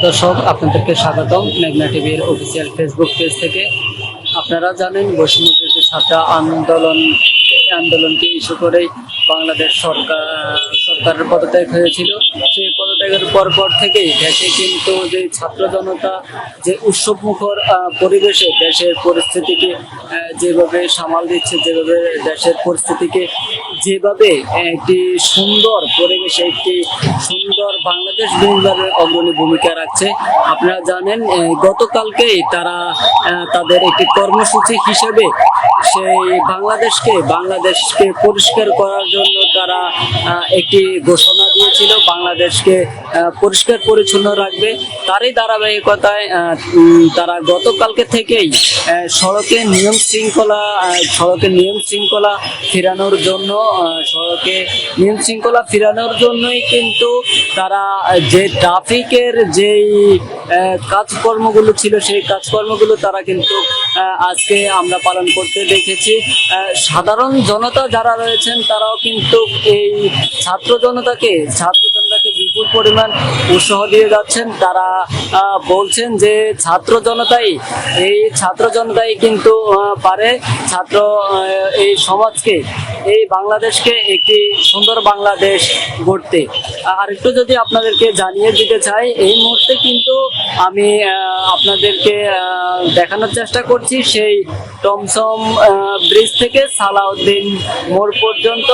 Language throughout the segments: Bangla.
দর্শক, আপনাদেরকে স্বাগতম মেঘনা টিভির অফিসিয়াল ফেসবুক পেজ থেকে। আপনারা জানেন বৈষম্যবিরোধী ছাত্র আন্দোলন, আন্দোলনকে ইস্যু করেই বাংলাদেশ সরকার সরকারের পদত্যাগ হয়েছিল। সেই পদত্যাগের পর পর থেকেই দেশে কিন্তু যে ছাত্র জনতা, যে উৎসবমুখর পরিবেশে দেশের পরিস্থিতিকে যেভাবে সামাল দিচ্ছে, যেভাবে দেশের পরিস্থিতিকে যেভাবে একটি সুন্দর পরিবেশে একটি সুন্দর বাংলাদেশ বিনির্মাণের অগ্রণী ভূমিকা রাখছে, আপনারা জানেন গতকালকেই তারা তাদের একটি কর্মসূচি হিসেবে সেই বাংলাদেশকে বাংলাদেশকে পরিষ্কার করার জন্য তারা একটি ঘোষণা দিয়েছিল, বাংলাদেশকে পরিষ্কার পরিচ্ছন্ন রাখবে। তারই ধারাবাহিকতায় তারা গতকালকে থেকেই সড়কে নিয়ম শৃঙ্খলা সড়কে নিয়ম শৃঙ্খলা ফেরানোর জন্য সড়কে নিয়ম শৃঙ্খলা ফিরানোর জন্যই কিন্তু তারা যে ট্রাফিকের যেই কাজকর্মগুলো ছিল, সেই কাজকর্মগুলো তারা কিন্তু আজকে আমরা পালন করতে দেখেছি। সাধারণ জনতা যারা রয়েছেন, তারাও কিন্তু এই ছাত্র জনতাকে ছাত্র জনতাকে বিপুল পরিমাণ উৎসাহ দিয়ে যাচ্ছেন। তারা বলছেন যে ছাত্র জনতাই, এই ছাত্র জনতাই কিন্তু পারে। ছাত্র এই সমাজকে, এই বাংলাদেশকে একটি সুন্দর বাংলাদেশ গড়তে। আর একটু যদি আপনাদেরকে জানিয়ে দিতে চাই, এই মুহূর্তে কিন্তু আমি আপনাদেরকে দেখানোর চেষ্টা করছি সেই টমসম ব্রিজ থেকে সালাউদ্দিন মোড় পর্যন্ত।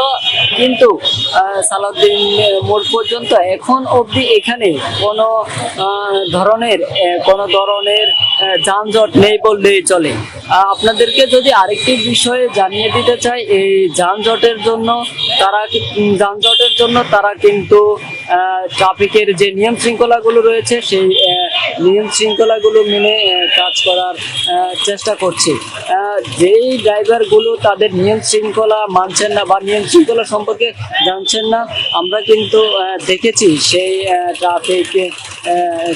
কিন্তু সালাউদ্দিন মোড় পর্যন্ত এখন অবধি এখানে কোনো ধরনের কোনো ধরনের যানজট নেই বললেই চলে। আপনাদেরকে যদি আরেকটি বিষয়ে জানিয়ে দিতে চাই, এই যানজটের জন্য তারা যানজটের জন্য তারা কিন্তু ট্রাফিকের যে নিয়ম শৃঙ্খলাগুলো রয়েছে, সেই নিয়ম শৃঙ্খলাগুলো মেনে কাজ করার চেষ্টা করছে। যেই ড্রাইভারগুলো তাদের নিয়ম শৃঙ্খলা মানছেন না বা নিয়ম শৃঙ্খলা সম্পর্কে জানছেন না, আমরা কিন্তু দেখেছি সেই ট্রাফিক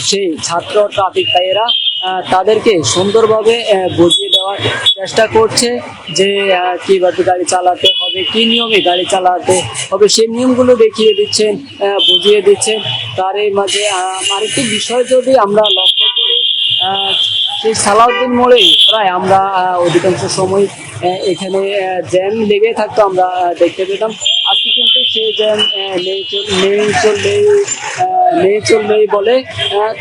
সেই ছাত্র ট্রাফিক ভাইয়েরা তাদেরকে সুন্দরভাবে বুঝিয়ে দেওয়ার চেষ্টা করছে যে কীভাবে গাড়ি চালাতে হবে, কি নিয়মে গাড়ি চালাতে হবে সেই নিয়মগুলো দেখিয়ে দিচ্ছেন বুঝিয়ে দিচ্ছেন। তার এই মাঝে আরেকটি বিষয় যদি আমরা লক্ষ্য করি সেই সালাউদ্দিন মোড়েই প্রায় আমরা অধিকাংশ সময় এখানে জ্যাম লেগে থাকতো আমরা দেখতে পেতাম। আজকে কিন্তু সেই জ্যাম নেই, চল- নেই চললেই নেই চললেই বলে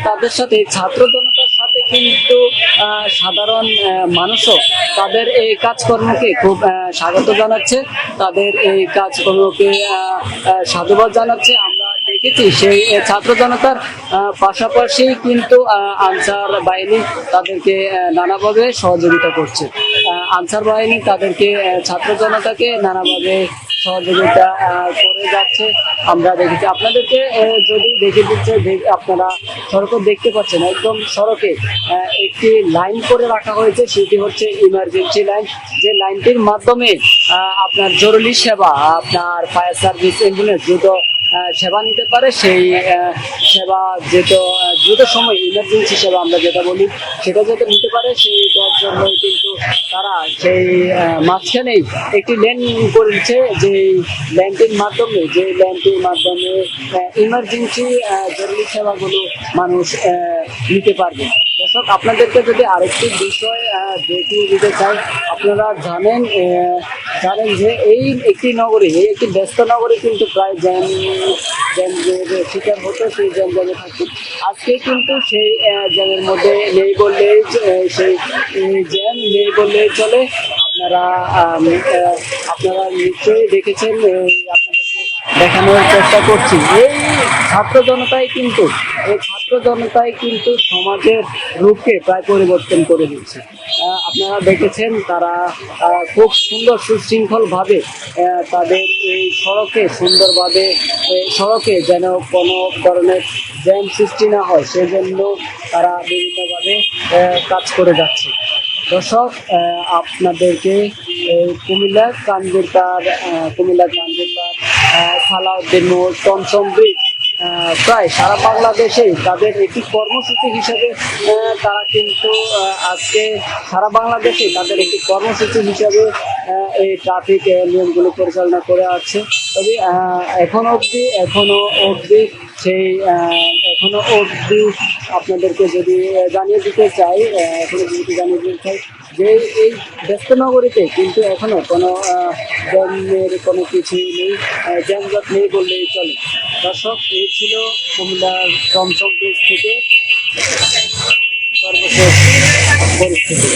তাদের সাথে ছাত্র জনতার সাথে কিন্তু সাধারণ মানুষও তাদের এই কাজকর্মকে খুব স্বাগত জানাচ্ছে। তাদের এই কাজকর্মকে সাধুবাদ জানাচ্ছে। আমরা দেখেছি সেই ছাত্র জনতার পাশাপাশি কিন্তু আনসার বাহিনী তাদেরকে নানাভাবে সহযোগিতা করছে। আনসার বাহিনী তাদেরকে ছাত্র জনতাকে নানাভাবে সহযোগিতা করে যাচ্ছে। আমরা দেখেছি। আপনাদেরকে যদি দেখে দিচ্ছে আপনারা সড়কও দেখতে পাচ্ছেন। একদম সড়কে একটি লাইন করে রাখা হয়েছে। সেটি হচ্ছে ইমার্জেন্সি লাইন যে লাইনটির মাধ্যমে আপনার জরুরি সেবা আপনার ফায়ার সার্ভিস অ্যাম্বুলেন্স দ্রুত সেবা নিতে পারে। সেই সেবা আহ, দ্রুত সময় ইমার্জেন্সি সেবা আমরা যেটা বলি, সেটা যাতে নিতে পারে, সেইটার জন্য কিন্তু তারা সেই মাঝখানেই একটি লেন করেছে যে ল্যান্ডটির মাধ্যমে যে ল্যান্ডটির মাধ্যমে ইমার্জেন্সি জরুরি সেবাগুলো মানুষ নিতে পারবে। দর্শক, আপনাদেরকে যদি আরেকটি বিষয় দেখিয়ে দিতে চাই, আপনারা জানেন জানেন যে এই একটি নগরী, এই একটি ব্যস্ত নগরী কিন্তু প্রায় জ্যাম জ্যাম শিকার হতো, সেই জ্যাম জ্যামে থাকতো। আজকে কিন্তু সেই জ্যামের মধ্যে নেই বললেই সেই জ্যাম নেই বললেই চলে। আপনারা আপনারা নিশ্চয়ই দেখেছেন দেখানোর চেষ্টা করছি। এই ছাত্র জনতাই কিন্তু এই ছাত্র জনতাই কিন্তু সমাজের রূপকে প্রায় পরিবর্তন করে দিচ্ছে। আপনারা দেখেছেন তারা খুব সুন্দর সুশৃঙ্খলভাবে তাদের এই সড়কে সুন্দরভাবে সড়কে যেন কোনো ধরনের জ্যাম সৃষ্টি না হয় সেজন্য তারা বিভিন্নভাবে কাজ করে যাচ্ছে। দর্শক আপনাদেরকে কুমিল্লা আহ, কুমিল্লা আহ, সালাউদ্দিন মোড় প্রায় সারা বাংলাদেশে তাদের একটি কর্মসূচি হিসাবে তারা কিন্তু আজকে সারা বাংলাদেশে তাদের একটি কর্মসূচি হিসাবে এই ট্রাফিক নিয়মগুলো পরিচালনা করে আছে। তবে এখন অবধি, এখনও অবধি সেই এখনও অবধি আপনাদেরকে যদি জানিয়ে দিতে চাই এখনও যদি জানিয়ে দিতে চাই যে এই ব্যস্ত নগরীতে কিন্তু এখনও কোনো আহ, জ্যামের কোনো কিছু নেই যানজট নেই বললেই চলে। দর্শক এই ছিল কুমিল্লার চমচম ব্রিজ থেকে সর্বশেষ পরিস্থিতি।